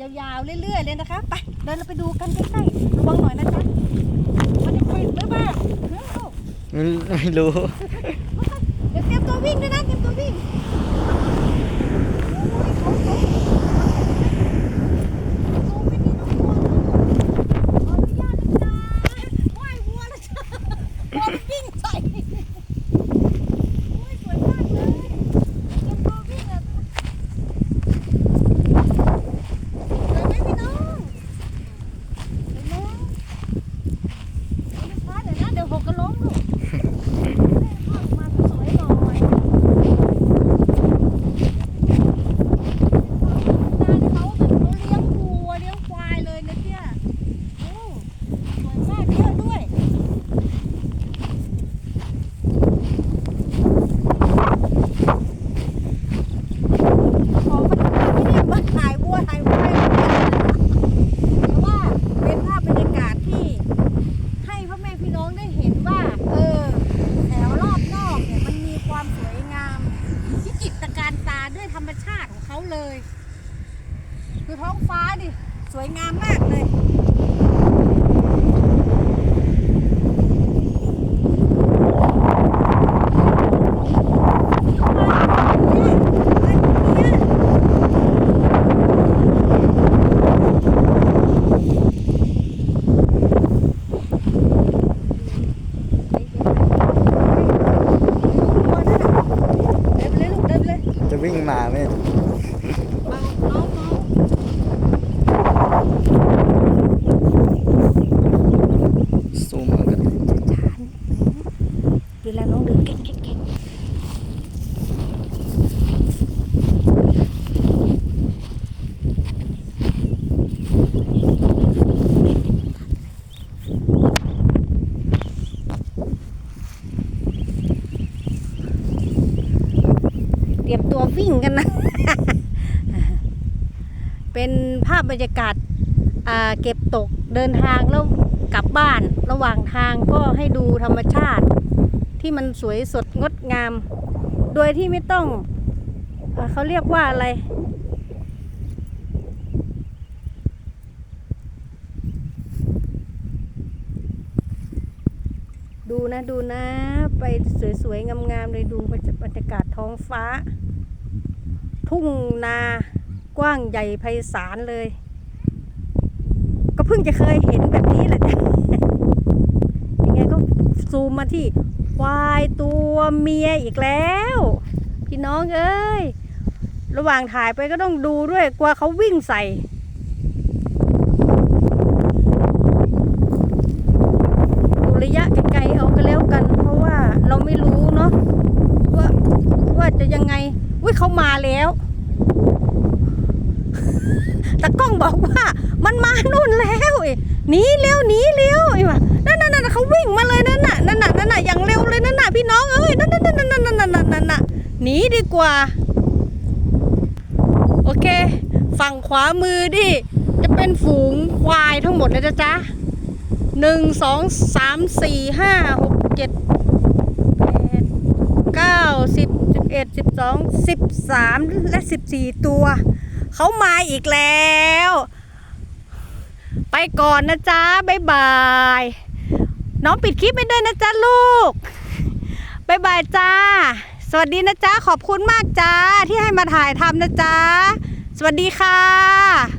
ยาวๆเรื่อยๆเลยนะคะ ไปเดินเราไปดูกันใกล้ๆระวังหน่อยนะจ๊ะมันจะคุยหรือเปล่าเฮ้ยลูกไม่รู้เดี๋ยวเตรียมตัววิ่งด้วยนะเตรียมตัววิ่งโอ้ยเขาเขาเขาไม่มีน้องวัวขออนุญาตนะจ๊ะไหว้วัวนะจ๊ะวัวมันวิ่งใส่โอ้ยสวยมากเลยเตรียมตัววิ่งอะเห็นไหมพี่น้องเห็นไหมเดี๋ยวช้าเดี๋ยวนะเดี๋ยวหกกระล้มลูก ภาพมาสวยหน่อยนาที่เขาแบบเขาเลี้ยงวัวเลี้ยงควายเลยนะเนี่ยโอ้สวยมากเยอะด้วย ของมันไม่ได้มาถ่ายวัวถ่ายควายแต่ว่าเป็นภาพบรรยากาศที่ ให้พ่อแม่พี่น้องได้เห็นว่า เออแถวรอบนอกเนี่ยมันมีความสวยงามที่จิตรการตาด้วยธรรมชาติของเขาเลย คือท้องฟ้าดิสวยงามมากเลย เดินไปเลยลูกเดินไปเลย จะวิ่ง มาไหมเบาเบาเบา ซูมเอากัน เวลาน้องเดินเก่งเก่งเก่งเตรียมตัววิ่งกันนะ เป็นภาพบรรยากาศเก็บตกเดินทางแล้วกลับบ้านระหว่างทางก็ให้ดูธรรมชาติ ที่มันสวยสดงดงาม โดยที่ไม่ต้องอเขาเรียกว่าอะไร ดู นะดูนะ ไปสวยๆ งามๆเลยดูบรรยากาศท้องฟ้า ทุ่งนากว้างใหญ่ไพศาลเลย ก็เพิ่งจะเคยเห็นแบบนี้แหละยังไงก็ซูมมาที่ควายตัวเมียอีกแล้ว พี่น้องเอ้ย ระหว่างถ่ายไปก็ต้องดูด้วยกลัวเขาวิ่งใส่ อุ้ยเขามาแล้วแต่กล้องบอกว่า มันมานู่นแล้วหนีเร็วหนีเร็วไอ้วะนั่นนั่นนั่นเขาวิ่งมาเลยนั่นน่ะนั่นน่ะนั่นน่ะอย่างเร็วเลยนั่นน่ะพี่น้องเอ้ยนั่นนั่นนั่นนั่นนั่นนั่นนั่นน่ะหนีดีกว่า โอเค ฝั่งขวามือดิจะเป็นฝูงควายทั้งหมดเลยนะจ๊ะหนึ่งสองสามสี่ห้าหกเจ็ด เอ็ดสิบสองสิบสามและสิบสี่ตัวเขามาอีกแล้ว ไปก่อนนะจ๊ะบ๊ายบาย น้องปิดคลิปไปด้วยนะจ๊ะลูกบ๊ายบายจ้า สวัสดีนะจ๊ะขอบคุณมากจ้าที่ให้มาถ่ายทำนะจ๊ะสวัสดีค่ะ